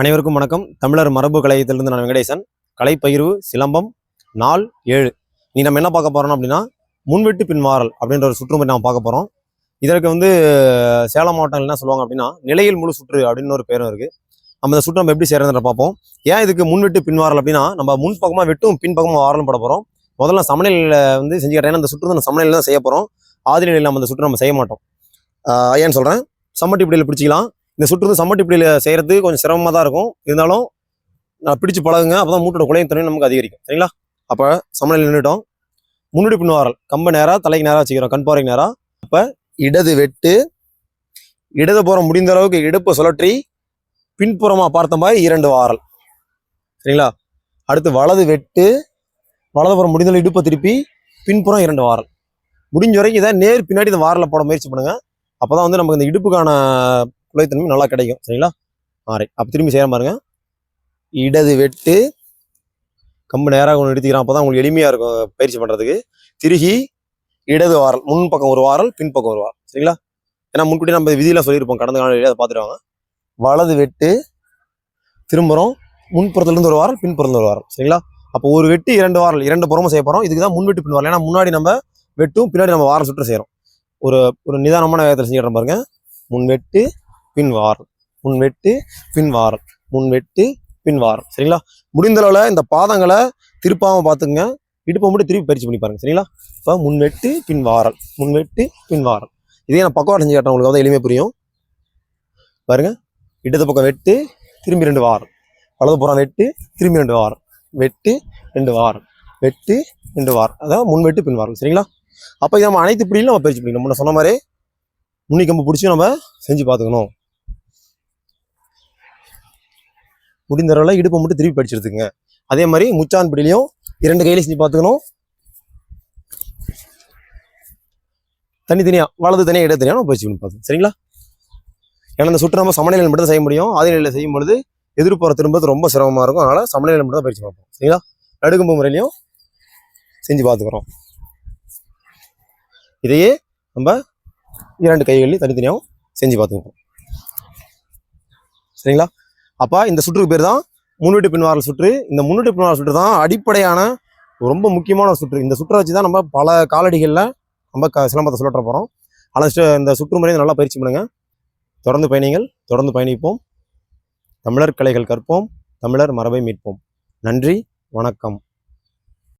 அனைவருக்கும் வணக்கம். தமிழர் மரபு கலையத்திலிருந்து நான் வெங்கடேசன். கலைப்பகிர்வு சிலம்பம் நாள் ஏழு. நீ நம்ம என்ன பார்க்க போகிறோம் அப்படின்னா முன்வெட்டு பின்வாரல் அப்படின்ற ஒரு சுற்றுமுறை நம்ம பார்க்க போகிறோம் இதற்கு வந்து சேலம் மாவட்டம் என்ன சொல்லுவாங்க அப்படின்னா நிலையில் முழு சுற்று அப்படின்னு ஒரு பேரும் இருக்குது நம்ம இந்த சுற்று நம்ம எப்படி செய்கிறதுன்ற பார்ப்போம். ஏன் இதுக்கு முன்வெட்டு பின்வாரல் அப்படின்னா நம்ம முன் பக்கமாக வெட்டும் பின்பக்கமாக வாரலும் போட போகிறோம் முதல்ல சமநிலையில் வந்து செஞ்சு அந்த சுற்று வந்து நம்ம சமநிலையில் தான் செய்ய போகிறோம் ஆதி நிலையில் நம்ம அந்த சுற்று நம்ம செய்ய மாட்டோம். ஏன்னு சொல்கிறேன் சம்மட்டி பிடியில் பிடிச்சிக்கலாம். இந்த சுற்று சம்மட்டிப்பிடியில் செய்கிறது கொஞ்சம் சிரமமாக தான் இருக்கும். இருந்தாலும் நான் பிடிச்சு பழகுங்க அப்போ தான் மூட்டோட குலையும் தண்ணி நமக்கு அதிகரிக்கும். சரிங்களா? அப்போ சமநிலை நின்றுட்டோம் முன்னாடி பின்னுவாரல் கம்ப நேராக தலைக்கு நேராக வச்சுக்கிறோம். கண் நேராக அப்போ இடது வெட்டு இடது புறம் முடிந்த அளவுக்கு இடுப்பை சுழற்றி பின்புறமாக பார்த்த மாதிரி இரண்டு வாரல். சரிங்களா? அடுத்து வலது வெட்டு வலதுபுறம் முடிந்த அளவு இடுப்பை திருப்பி பின்புறம் இரண்டு வாரல். முடிஞ்ச வரைக்கும் இதை நேர் பின்னாடி இந்த வாரலை போட முயற்சி பண்ணுங்கள் அப்பதான் வந்து நமக்கு இந்த இடுப்புக்கான குலைத்தன்மை நல்லா கிடைக்கும். சரிங்களா? ஆரை அப்போ திரும்பி செய்ய பாருங்க. இடது வெட்டு கம்பு நேராக ஒன்று எடுத்துக்கிறான் அப்போ தான் உங்களுக்கு எளிமையாக இருக்கும் பயிற்சி பண்ணுறதுக்கு திருகி இடது வாரல். முன் பக்கம் ஒரு வாரல் பின்பக்கம் ஒரு வாரல். சரிங்களா? ஏன்னா முன்கூட்டி நம்ம விதியில் சொல்லியிருப்போம். கடந்த காலையில் அதை பார்த்துருவாங்க. வலது வெட்டு திரும்புகிறோம் முன்புறத்துலேருந்து ஒரு வாரல் பின்புறத்துல ஒரு வாரல். சரிங்களா? அப்போ ஒரு வெட்டு இரண்டு வாரல் இரண்டு புறமும் செய்ய போகிறோம் இதுக்கு தான் முன் வெட்டு பின் வாரல். ஏன்னா முன்னாடி நம்ம வெட்டும் பின்னாடி நம்ம வாரம் சுற்று செய்கிறோம் ஒரு ஒரு நிதானமான வேகத்தில் செஞ்சிடுறோம் பாருங்க. முன் வெட்டு பின் வாரம் முன் வெட்டு பின்வாரம் முன் வெட்டு பின் சரிங்களா? முடிந்த அளவில் இந்த பாதங்களை திருப்பாமல் பார்த்துங்க இடுப்பை மட்டும் திருப்பி பயிற்சி பண்ணி பாருங்க. சரிங்களா? இப்போ முன் வெட்டு பின் வாரல் முன் வெட்டு பின் வாரல் இதே நான் பக்கம் செஞ்சு காட்டுறேன். உங்களுக்கு வந்து எளிமையாக புரியும். பாருங்க. இடது பக்கம் வெட்டு திரும்பி ரெண்டு வாரம் வலது புறம் வெட்டு திரும்பி ரெண்டு வாரம் வெட்டு ரெண்டு வாரம் வெட்டு ரெண்டு வாரம் அதாவது முன் வெட்டு பின் வாரம் சரிங்களா? அப்போ இது நம்ம அனைத்து பிடியிலும் நம்ம பயிற்சி பண்ணிக்கணும். முன்ன சொன்ன மாதிரி முன்னிக்கம்பு பிடிச்சி நம்ம செஞ்சு பார்த்துக்கணும். முடிந்த இடுப்பை மட்டும் திருப்பி படிச்சிருக்குங்க. அதே மாதிரி முச்சான் பிடிலையும் இரண்டு கையிலையும் செஞ்சு பார்த்துக்கணும். தனித்தனியாக வலது தனியாக இட தனியாக நம்ம பயிற்சி பண்ணி சரிங்களா? ஏன்னா இந்த சுற்று நம்ம சமநிலையில் மட்டும் தான் செய்ய முடியும். அதே நிலையில் செய்யும் பொழுது எதிர்ப்புற திரும்பது ரொம்ப சிரமமாக இருக்கும். அதனால் சமநிலையில் மட்டும் தான் பயிற்சி பார்ப்போம். சரிங்களா? நடுக்கும்பு முறையிலையும் செஞ்சு பார்த்துக்குறோம். இதையே நம்ம இரண்டு கைகளையும் தனித்தனியாகவும் செஞ்சு பார்த்துக்குவோம் சரிங்களா? அப்போ இந்த சுற்றுக்கு பேர் தான் முன்னூட்டு பின்வாரல் சுற்று. இந்த முன்னூட்டு பின்வாரல் சுற்று தான் அடிப்படையான ரொம்ப முக்கியமான சுற்று. இந்த சுற்றை வச்சு தான் நம்ம பல காலடிகளில் நம்ம க சிலம்பத்தை சுழற்ற போகிறோம் ஆனால் இந்த சுற்று முறையை நல்லா பயிற்சி பண்ணுங்கள் தொடர்ந்து பயணிகள் தொடர்ந்து பயணிப்போம். தமிழர் கலைகள் கற்போம் தமிழர் மரபை மீட்போம். நன்றி வணக்கம்.